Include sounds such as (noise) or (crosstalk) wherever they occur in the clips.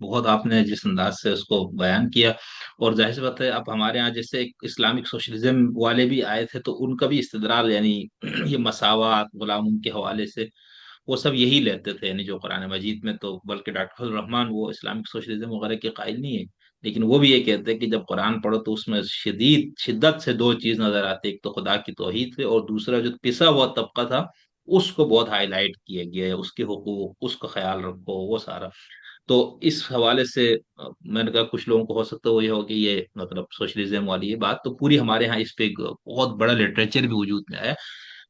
بہت آپ نے جس انداز سے اس کو بیان کیا اور ظاہر سی بات ہے، اب ہمارے ہاں جیسے اسلامک سوشلزم والے بھی آئے تھے تو ان کا بھی استدلال یعنی (clears throat) یہ مساوات غلاموں کے حوالے سے وہ سب یہی لیتے تھے یعنی جو قرآن مجید میں تو بلکہ ڈاکٹر الرحمان وہ اسلامک سوشلزم وغیرہ کے قائل نہیں ہے لیکن وہ بھی یہ کہتے ہیں کہ جب قرآن پڑھو تو اس میں شدید شدت سے دو چیز نظر آتی ایک تو خدا کی توحید ہے اور دوسرا جو پسا ہوا طبقہ تھا، اس کو بہت ہائی لائٹ کیا گیا ہے، اس کے حقوق، اس کا خیال رکھو، وہ سارا۔ تو اس حوالے سے میں نے کہا کچھ لوگوں کو ہو سکتا ہے وہ یہ ہو کہ یہ مطلب سوشلزم والی یہ بات تو پوری ہمارے ہاں اس پہ بہت بڑا لٹریچر بھی وجود میں آیا۔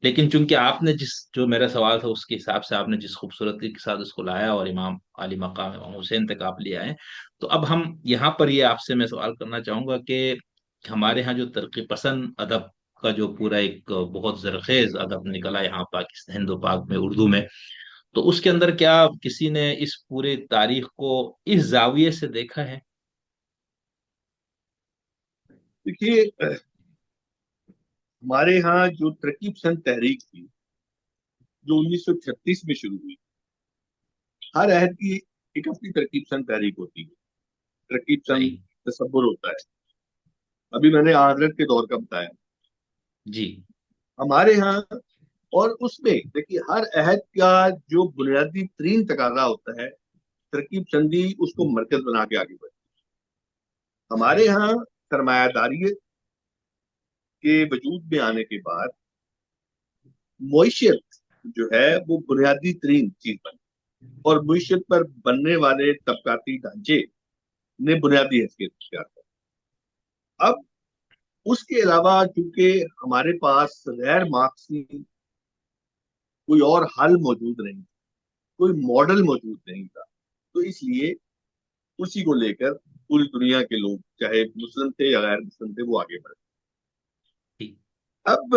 لیکن چونکہ آپ نے جس جو میرا سوال تھا اس کے حساب سے آپ نے جس خوبصورتی کے ساتھ اس کو لایا اور امام علی مقام امام حسین تک آپ لے آئے، تو اب ہم یہاں پر یہ آپ سے میں سوال کرنا چاہوں گا کہ ہمارے ہاں جو ترقی پسند ادب کا جو پورا ایک بہت زرخیز ادب نکلا یہاں پاکستان ہندو پاک میں اردو میں تو اس کے اندر کیا کسی نے اس پورے تاریخ کو اس زاویے سے دیکھا ہے؟ دیکھیے ہمارے ہاں جو ترقی پسند تحریک تھی جو انیس سو چھتیس میں شروع ہوئی ہر عہد کی ایک اپنی ترقی پسند تحریک ہوتی ہے۔ ترقی پسند تصور ہوتا ہے۔ ابھی میں نے حضرت کے دور کا بتایا۔ جی۔ ہمارے ہاں اور اس میں دیکھیے ہر عہد کا جو بنیادی ترین تقاضا ہوتا ہے ترکیب چندی اس کو مرکز بنا کے آگے بڑھتی ہمارے ہاں سرمایہ داری کے وجود میں آنے کے بعد معیشت جو ہے وہ بنیادی ترین چیز بنی اور معیشت پر بننے والے طبقاتی ڈھانچے نے بنیادی حیثیت اختیار کر اب اس کے علاوہ چونکہ ہمارے پاس غیر مارکسی کوئی اور حل موجود نہیں کوئی ماڈل موجود نہیں تھا۔ تو اس لیے اسی کو لے کر پوری دنیا کے لوگ چاہے مسلم تھے یا غیر مسلم تھے وہ آگے بڑھے۔ اب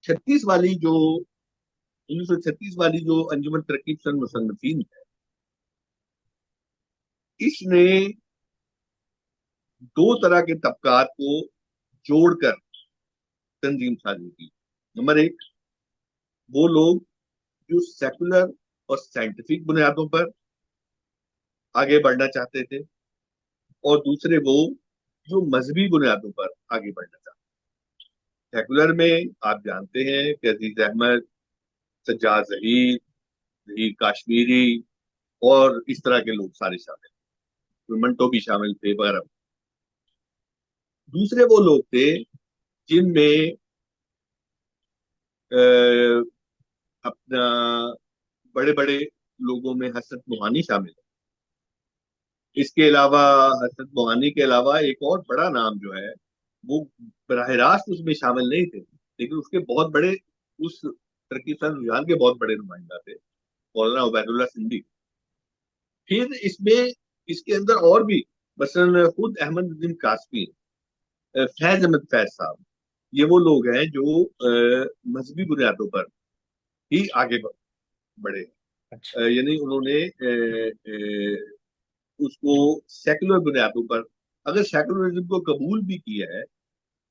چھتیس والی جو انیس سو چھتیس والی جو انجمن ترقی پسند مصنفین ہے اس نے دو طرح کے طبقات کو جوڑ کر تنظیم سازی کی۔ نمبر ایک وہ لوگ جو سیکولر اور سائنٹیفک بنیادوں پر آگے بڑھنا چاہتے تھے اور دوسرے وہ جو مذہبی بنیادوں پر آگے بڑھنا چاہتے سیکولر میں آپ جانتے ہیں کہ عزیز احمد، سجاد ظہیر ظہیر کاشمیری اور اس طرح کے لوگ سارے شامل منٹو بھی شامل تھے، وغیرہ۔ دوسرے وہ لوگ تھے جن میں اپنا بڑے بڑے لوگوں میں حسرت موہانی شامل ہے۔ اس کے علاوہ، حسرت موہانی کے علاوہ ایک اور بڑا نام جو ہے، وہ براہ راست اس میں شامل نہیں تھے، لیکن اس کے بہت بڑے، اس ترقی سن رجحان کے بہت بڑے نمائندہ تھے، مولانا عبید اللہ سندھی۔ پھر اس میں، اس کے اندر اور بھی، مثلا خود احمد الدین کاسمی فیض احمد فیض صاحب، یہ وہ لوگ ہیں جو مذہبی بنیادوں پر ہی آگے بڑھے اچھا۔ یعنی انہوں نے اس کو سیکولر بنیادوں پر اگر سیکولرزم کو قبول بھی کیا ہے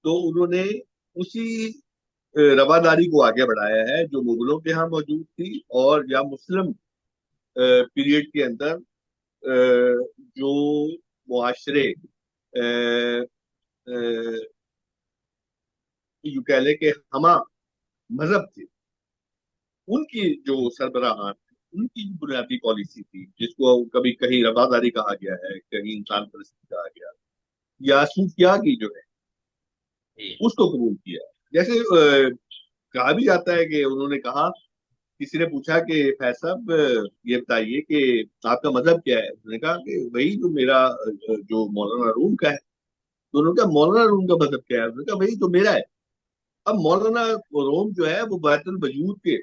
تو انہوں نے اسی رواداری کو آگے بڑھایا ہے جو مغلوں کے ہاں موجود تھی اور یا مسلم پیریڈ کے اندر جو معاشرے یوں کہہ لیں کہ ہما مذہب تھے ان کی جو سربراہان ان کی بنیادی پالیسی تھی جس کو کبھی کہیں رواداری کہا گیا ہے کہیں انسان پرستی کہا گیا یا صوفیاء کی جو ہے جی۔ اس کو قبول کیا۔ جیسے کہا بھی جاتا ہے کہ انہوں نے کہا کسی نے پوچھا کہ فیض صاحب یہ بتائیے کہ آپ کا مذہب کیا ہے؟ انہوں نے کہا کہ وہی جو میرا جو مولانا روم کا ہے تو انہوں نے کہا مولانا روم کا مذہب کیا ہے؟ انہوں نے کہا وہی جو میرا ہے۔ اب مولانا روم جو ہے وہ بیت الوجود کے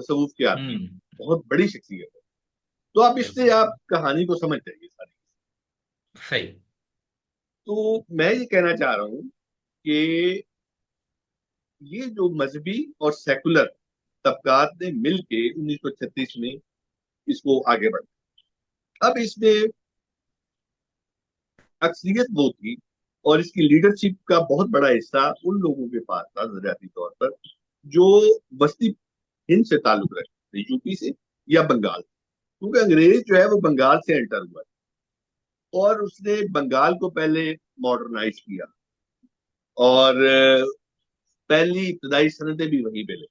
تصوف کے آدمی بہت بڑی شخصیت ہے۔ تو آپ اس سے آپ کہانی کو سمجھ جائیے ساری۔ صحیح۔ تو میں یہ کہنا چاہ رہا ہوں کہ یہ جو مذہبی اور سیکولر طبقات نے مل کے انیس سو چھتیس میں اس کو آگے بڑھا اب اس میں اکثریت وہ تھی اور اس کی لیڈرشپ کا بہت بڑا حصہ ان لوگوں کے پاس تھا نظریاتی طور پر جو بستی ہند سے تعلق رکھتے تھے یو پی سے یا بنگال۔ کیونکہ انگریز جو ہے وہ بنگال سے انٹر ہوا اور اس نے بنگال کو پہلے ماڈرنائز کیا۔ اور پہلی ابتدائی صنعتیں بھی وہیں پہ لے۔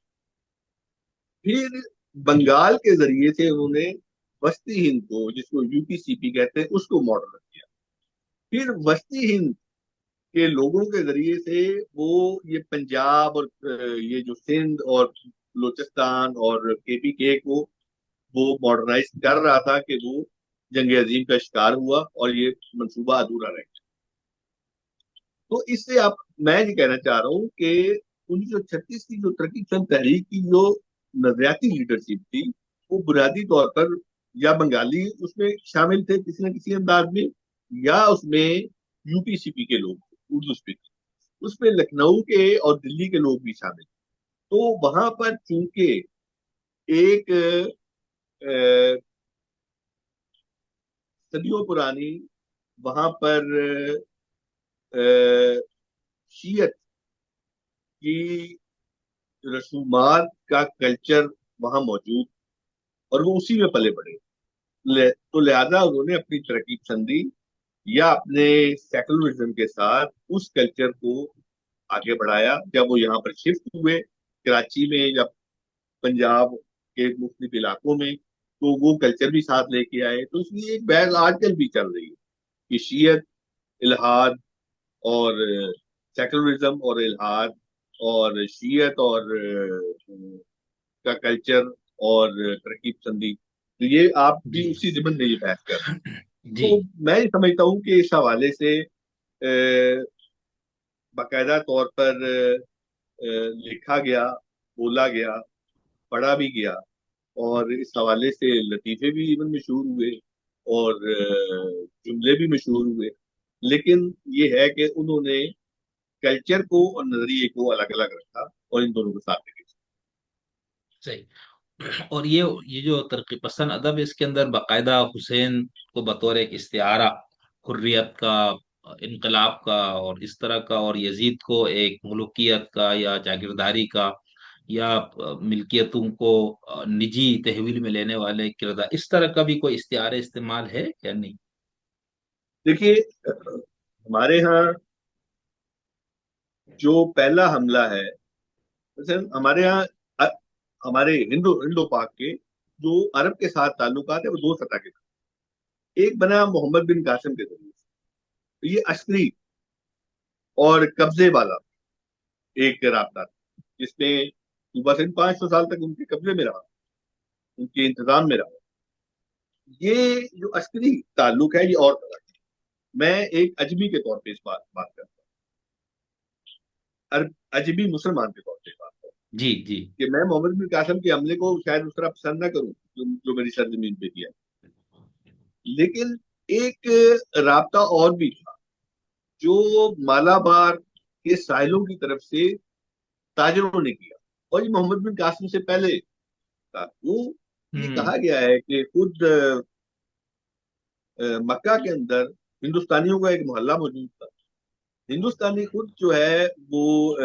پھر بنگال کے ذریعے سے انہوں نے وسطی ہند کو، جس کو یو پی سی پی کہتے ہیں، اس کو ماڈرن کیا۔ پھر وسطی ہند کے لوگوں کے ذریعے سے وہ یہ پنجاب اور یہ جو سندھ اور بلوچستان اور کے پی کے کو وہ ماڈرنائز کر رہا تھا کہ وہ جنگ عظیم کا شکار ہوا اور یہ منصوبہ ادھورا رہ گیا تو اس سے آپ، میں یہ کہنا چاہ رہا ہوں کہ انیس سو چھتیس کی جو ترقی چند تحریک کی جو نظریاتی لیڈرشپ تھی، وہ بنیادی طور پر یا بنگالی اس میں شامل تھے کسی نہ کسی انداز میں، یا اس میں یو پی سی پی کے لوگ، اردو اسپیکر اس میں لکھنؤ کے اور دلی کے لوگ بھی شامل تھے۔ تو وہاں پر چونکہ ایک صدیوں پرانی وہاں پر شیعت کی رسومات کا کلچر وہاں موجود اور وہ اسی میں پلے پڑے۔ تو لہذا انہوں نے اپنی ترقی پسندی یا اپنے سیکولرزم کے ساتھ اس کلچر کو آگے بڑھایا جب وہ یہاں پر شفٹ ہوئے۔ کراچی میں یا پنجاب کے مختلف علاقوں میں تو وہ کلچر بھی ساتھ لے کے آئے۔ تو اس لیے ایک بحث آج کل بھی چل رہی ہے کہ شیعت الحاد اور سیکولرزم اور الحاد اور شیعت اور کا کلچر اور ترقی پسندی۔ تو یہ آپ بھی اسی زمن میں یہ بحث کر رہے ہیں۔ جی۔ تو میں سمجھتا ہوں کہ اس حوالے سے باقاعدہ طور پر لکھا گیا، بولا گیا، پڑھا بھی گیا اور اس حوالے سے لطیفے بھی ایون مشہور ہوئے اور جملے بھی مشہور ہوئے۔ لیکن یہ ہے کہ انہوں نے کلچر کو اور نظریے کو الگ الگ رکھا اور ان دونوں کو ساتھ لے صحیح۔ اور یہ یہ جو ترقی پسند ادب اس کے اندر باقاعدہ حسین کو بطور ایک استعارہ، حریت کا انقلاب کا اور اس طرح کا اور یزید کو ایک ملوکیت کا یا جاگیرداری کا یا ملکیتوں کو نجی تحویل میں لینے والے کردار، اس طرح کا بھی کوئی استعارہ استعمال ہے یا نہیں؟ دیکھیے، ہمارے ہاں جو پہلا حملہ ہے ہمارے ہاں ہمارے ہندو ہندو پاک کے جو عرب کے ساتھ تعلقات ہیں، وہ دو سطح کے ایک بنا محمد بن قاسم کے ذریعے یہ عسکری اور قبضے والا ایک رابطہ تھا جس میں صوبہ سندھ پانچ سو سال تک ان کے قبضے میں رہا ان کے انتظام میں رہا۔ یہ جو عسکری تعلق ہے یہ اور طرح میں ایک اجبی کے طور پہ اس بات بات کرتا ہوں۔ اجبی مسلمان کے طور پہ بات جی جی۔ کہ میں محمد بن قاسم کے حملے کو شاید اس طرح پسند نہ کروں جو میری سرزمین پہ کیا۔ لیکن ایک رابطہ اور بھی تھا۔ جو مالابار کے ساحلوں کی طرف سے تاجروں نے کیا۔ اور یہ محمد بن قاسم سے پہلے تھا۔ وہ یہ کہا گیا ہے کہ خود مکہ کے اندر ہندوستانیوں کا ایک محلہ موجود تھا۔ ہندوستانی خود جو ہے وہ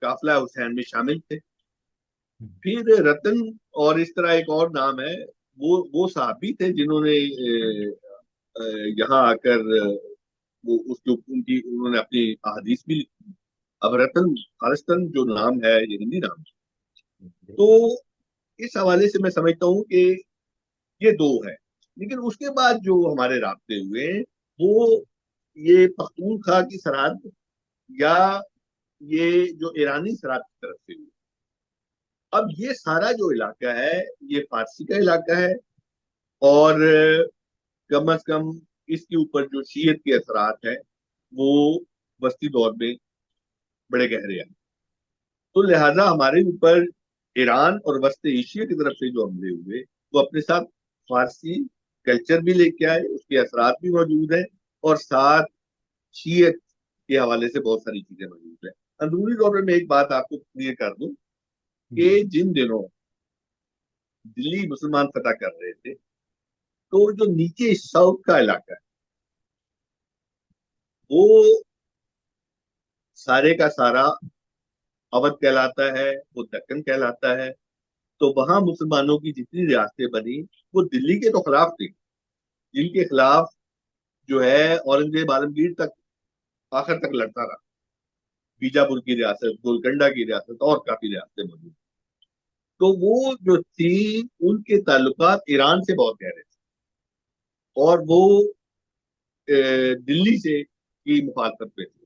قافلہ حسین میں شامل تھے۔ پھر رتن اور اس طرح ایک اور نام ہے وہ وہ صحابی تھے جنہوں نے یہاں آ کر وہ اس جو ان کی انہوں نے اپنی احادیث بھی لکھی اب رتن خالصتاً جو نام ہے، یہ ہندی نام ہے۔ تو اس حوالے سے میں سمجھتا ہوں کہ یہ دو ہے لیکن اس کے بعد جو ہمارے رابطے ہوئے، وہ یہ پختونخوا کی سرحد یا یہ جو ایرانی سرحد کی طرف سے ہوئی۔ اب یہ سارا جو علاقہ ہے، یہ فارسی کا علاقہ ہے اور کم از کم اس کے اوپر جو شیعت کے اثرات ہیں وہ بستی دور میں بڑے گہرے ہیں۔ تو لہذا ہمارے اوپر ایران اور وسط ایشیا کی طرف سے جو حملے ہوئے وہ اپنے ساتھ فارسی کلچر بھی لے کے آئے اس کے اثرات بھی موجود ہیں اور ساتھ شیعت کے حوالے سے بہت ساری چیزیں موجود ہیں۔ اندرونی طور پر میں ایک بات آپ کو کلیئر کر دوں کہ جن دنوں دلی مسلمان فتح کر رہے تھے تو جو نیچے ساؤتھ کا علاقہ ہے، وہ سارے کا سارا اودھ کہلاتا ہے، وہ دکن کہلاتا ہے۔ تو وہاں مسلمانوں کی جتنی ریاستیں بنی، وہ دلی کے تو خلاف تھی جن کے خلاف جو ہے، اورنگزیب عالمگیر تک آخر تک لڑتا رہا۔ بیجاپور کی ریاست گولکنڈا کی ریاست، اور کافی ریاستیں موجود۔ تو وہ جو تھی ان کے تعلقات ایران سے بہت گہرے تھے اور وہ دلی سے کی مخالفت پہ تھے۔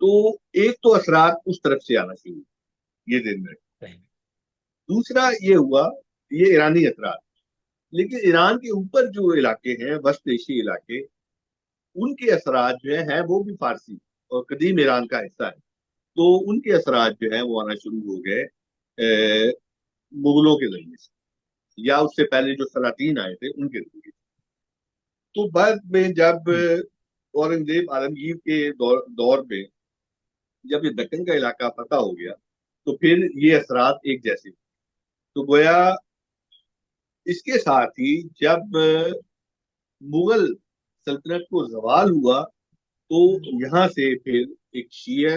تو ایک تو اثرات اس طرف سے آنا شروع یہ دن میں۔ دوسرا یہ ہوا یہ ایرانی اثرات۔ لیکن ایران کے اوپر جو علاقے ہیں وسط ایشی علاقے ان کے اثرات جو ہیں وہ بھی فارسی اور قدیم ایران کا حصہ ہے۔ تو ان کے اثرات جو ہیں وہ آنا شروع ہو گئے مغلوں کے ذریعے سے یا اس سے پہلے جو سلاطین آئے تھے ان کے ذریعے سے۔ تو بعد میں جب اورنگزیب عالمگیر کے دور میں جب یہ دکن کا علاقہ فتح ہو گیا، تو پھر یہ اثرات ایک جیسے تو گویا اس کے ساتھ ہی جب مغل سلطنت کو زوال ہوا، تو یہاں سے پھر ایک شیعہ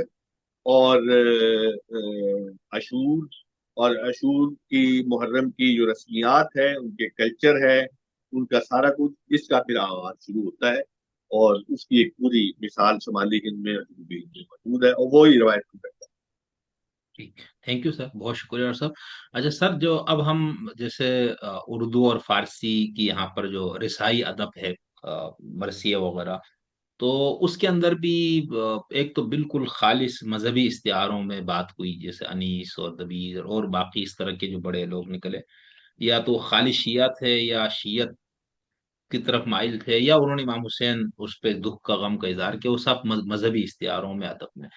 اور اشور اور اشور کی محرم کی جو رسمیات ہے ان کے کلچر ہے ان کا سارا کچھ اس کا پھر آغاز شروع ہوتا ہے اور اس کی ایک پوری مثال شمالی ہند میں موجود ہے اور وہی روایت کو کرتا ہے۔ تھینک یو سر بہت شکریہ صاحب اچھا سر، جو اب ہم جیسے اردو اور فارسی کی یہاں پر جو رسائی ادب ہے مرثیہ وغیرہ، تو اس کے اندر بھی ایک تو بالکل خالص مذہبی اشتہاروں میں بات ہوئی، جیسے انیس اور دبیر اور باقی اس طرح کے جو بڑے لوگ نکلے، یا تو خالص شیعت ہے یا شیعت کی طرف مائل تھے یا انہوں نے امام حسین اس پہ دکھ کا غم کا اظہار کیا، وہ سب مذہبی اشتہاروں میں، ادب میں۔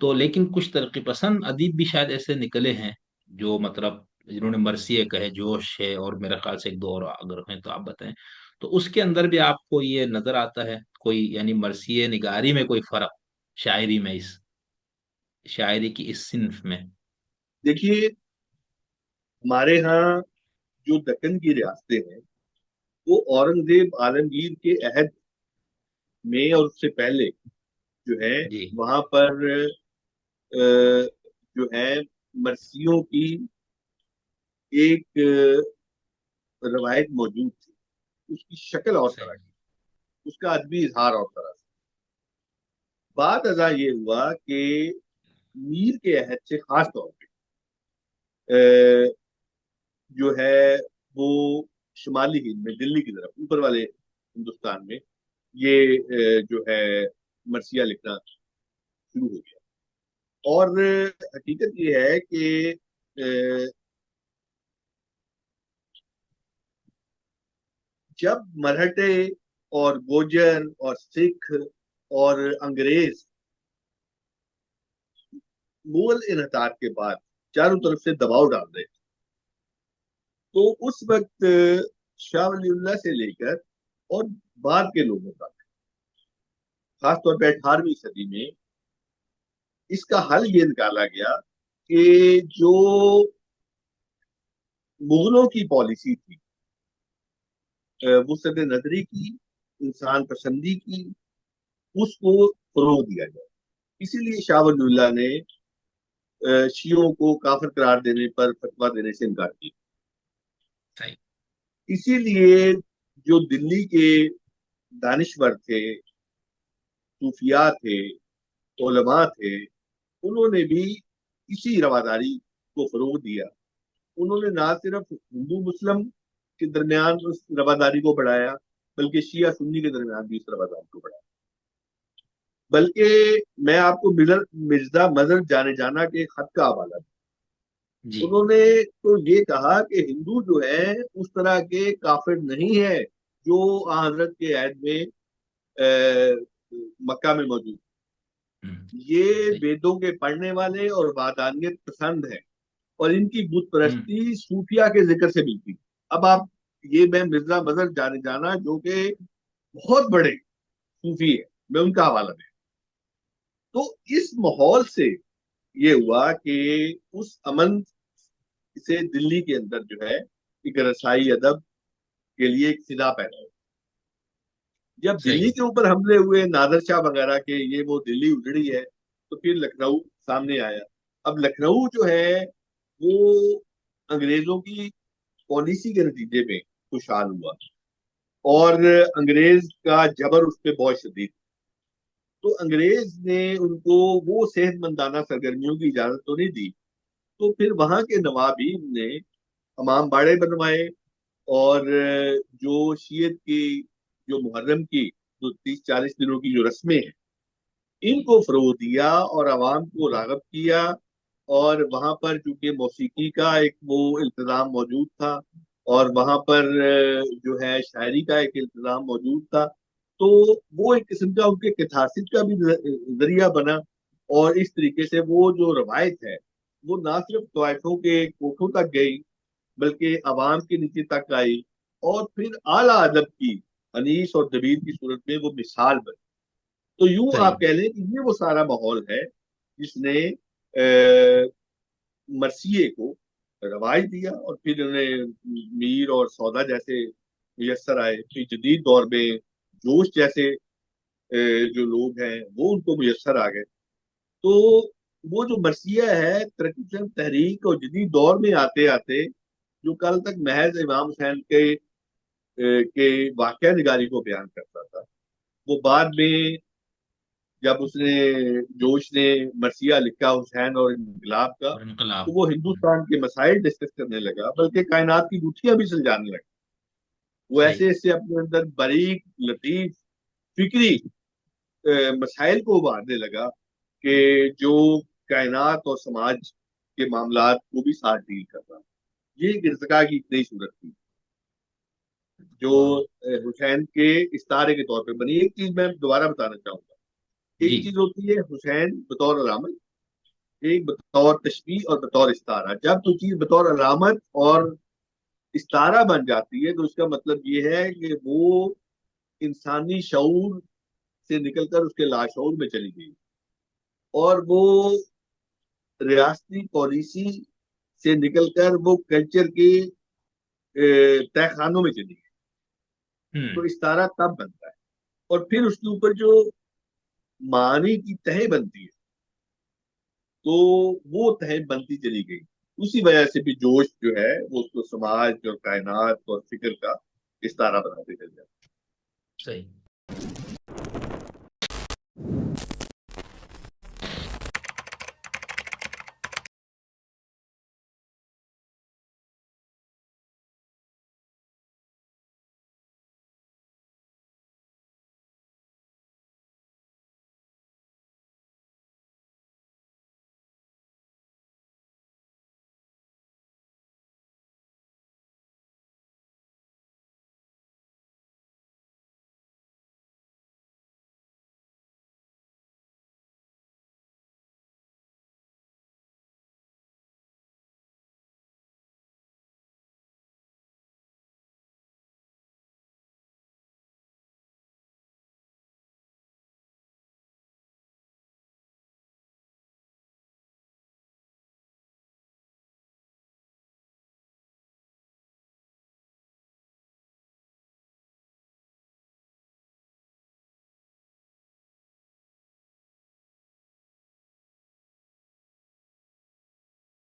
تو لیکن کچھ ترقی پسند ادیب بھی شاید ایسے نکلے ہیں جو مطلب جنہوں نے مرثیے کہے، جوش ہے اور میرے خیال سے ایک دو اور اگر ہیں تو آپ بتائیں۔ تو اس کے اندر بھی آپ کو یہ نظر آتا ہے، کوئی یعنی مرثیے نگاری میں کوئی فرق شاعری میں اس، شاعری کی اس صنف میں؟ دیکھیے، ہمارے ہاں جو دکن کی ریاستیں ہیں وہ اورنگزیب عالمگیر کے عہد میں اور اس سے پہلے جو ہے جی۔ وہاں پر جو ہے مرثیوں کی ایک روایت موجود تھی۔ اس کی شکل اور طرح کی۔ اس کا ادبی اظہار اور طرح سے۔ بات ازا یہ ہوا کہ میر کے عہد سے خاص طور پہ جو ہے وہ شمالی ہند میں، دلی کی طرف، اوپر والے ہندوستان میں یہ جو ہے، مرثیہ لکھنا شروع ہو گیا۔ اور حقیقت یہ ہے کہ جب مرہٹے اور گوجر اور سکھ اور انگریز مغل انحطاط کے بعد چاروں طرف سے دباؤ ڈال رہے تو اس وقت شاہ ولی اللہ سے لے کر اور بعد کے لوگوں کا خاص طور پہ اٹھارہویں صدی میں، اس کا حل یہ نکالا گیا کہ جو مغلوں کی پالیسی تھی وسط نظری کی، انسان پسندی کی، اس کو فروغ دیا جائے اسی لیے شاہ ولی اللہ نے، شیعوں کو کافر قرار دینے پر فتوا دینے سے انکار کیا۔ اسی لیے جو دلی کے دانشور تھے، صوفیاء تھے، علماء تھے، انہوں نے بھی اسی رواداری کو فروغ دیا۔ انہوں نے نہ صرف ہندو، مسلم کے درمیان اس رواداری کو بڑھایا، بلکہ شیعہ سنی کے درمیان بھی اس رواداری کو بڑھایا۔ بلکہ میں آپ کو مرزا مظہر جانے جانا کے خط کا حوالہ دیا جی۔ انہوں نے تو یہ کہا کہ ہندو جو ہے اس طرح کے کافر نہیں ہے جو حضرت کے عہد میں مکہ میں موجود یہ ویدوں کے پڑھنے والے اور وادانیت پسند ہے اور ان کی بت پرستی صوفیہ کے ذکر سے ملتی۔ اب آپ یہ میں مرزا مظہر جانے جانا جو کہ بہت بڑے صوفی ہے میں ان کا حوالہ دیں تو اس ماحول سے یہ ہوا کہ اس امن سے دلی کے اندر جو ہے ایک رسائی ادب کے لیے ایک سلا پیدا ہو جب دلی کے اوپر حملے ہوئے نادر شاہ وغیرہ کے یہ وہ دلی اجڑی ہے تو پھر لکھنؤ سامنے آیا۔ اب لکھنؤ جو ہے وہ انگریزوں کی پالیسی کے نتیجے میں خوشحال ہوا۔ اور انگریز کا جبر اس پہ بہت شدید۔ تو انگریز نے ان کو وہ صحت مندانہ سرگرمیوں کی اجازت تو نہیں دی۔ تو پھر وہاں کے نوابین نے امام باڑے بنوائے اور جو شیعت کی، جو محرم کی، جو تیس چالیس دنوں کی جو رسمیں ہیں، ان کو فروغ دیا اور عوام کو راغب کیا اور وہاں پر چونکہ موسیقی کا ایک وہ التظام موجود تھا اور وہاں پر جو ہے شاعری کا ایک التظام موجود تھا تو وہ ایک قسم کا ان کے کتھاسط کا بھی ذریعہ بنا اور اس طریقے سے وہ جو روایت ہے وہ نہ صرف طوائفوں کے کوٹھوں تک گئی بلکہ عوام کے نیچے تک آئی اور پھر اعلیٰ ادب کی انیس اور دبیر کی صورت میں وہ مثال بنی۔ تو یوں آپ کہہ لیں کہ یہ وہ سارا ماحول ہے جس نے مرثیے کو رواج دیا اور پھر انہیں میر اور سودا جیسے میسر آئے۔ پھر جدید دور میں جوش جیسے جو لوگ ہیں وہ ان کو میسر آ گئے۔ تو وہ جو مرثیہ ہے ترقی تحریک اور جدید دور میں آتے آتے جو کل تک محض امام حسین کے کے واقعہ نگاری کو بیان کرتا تھا وہ بعد میں جب اس نے جوش نے مرثیہ لکھا حسین اور انقلاب کا تو وہ ہندوستان کے مسائل ڈسکس کرنے لگا بلکہ کائنات کی گٹھیاں بھی سلجانے لگا۔ وہ ایسے ایسے اپنے اندر باریک لطیف فکری مسائل کو ابھارنے لگا کہ جو کائنات اور سماج کے معاملات کو بھی ساتھ ڈیل کر رہا۔ یہ ایک ارتقا کی ایک نئی صورت تھی۔ جو حسین کے استارے کے طور پہ بنی۔ ایک چیز میں دوبارہ بتانا چاہوں گا۔ ایک جی۔ چیز ہوتی ہے حسین بطور علامت ایک بطور تشریح اور بطور استارہ جب تو چیز بطور علامت اور استارہ بن جاتی ہے تو اس کا مطلب یہ ہے کہ وہ انسانی شعور سے نکل کر اس کے لاشعور میں چلی گئی۔ اور وہ ریاستی پالیسی سے نکل کر وہ کلچر کے تہ خانوں میں چلی گئی۔ تو استارہ تب بنتا ہے۔ اور پھر اس کے اوپر جو معنی کی تہ بنتی ہے تو وہ تہ بنتی چلی گئی۔ اسی وجہ سے بھی جوش جو ہے، وہ اس کو سماج اور کائنات اور فکر کا استعارہ بناتے چل جاتا صحیح۔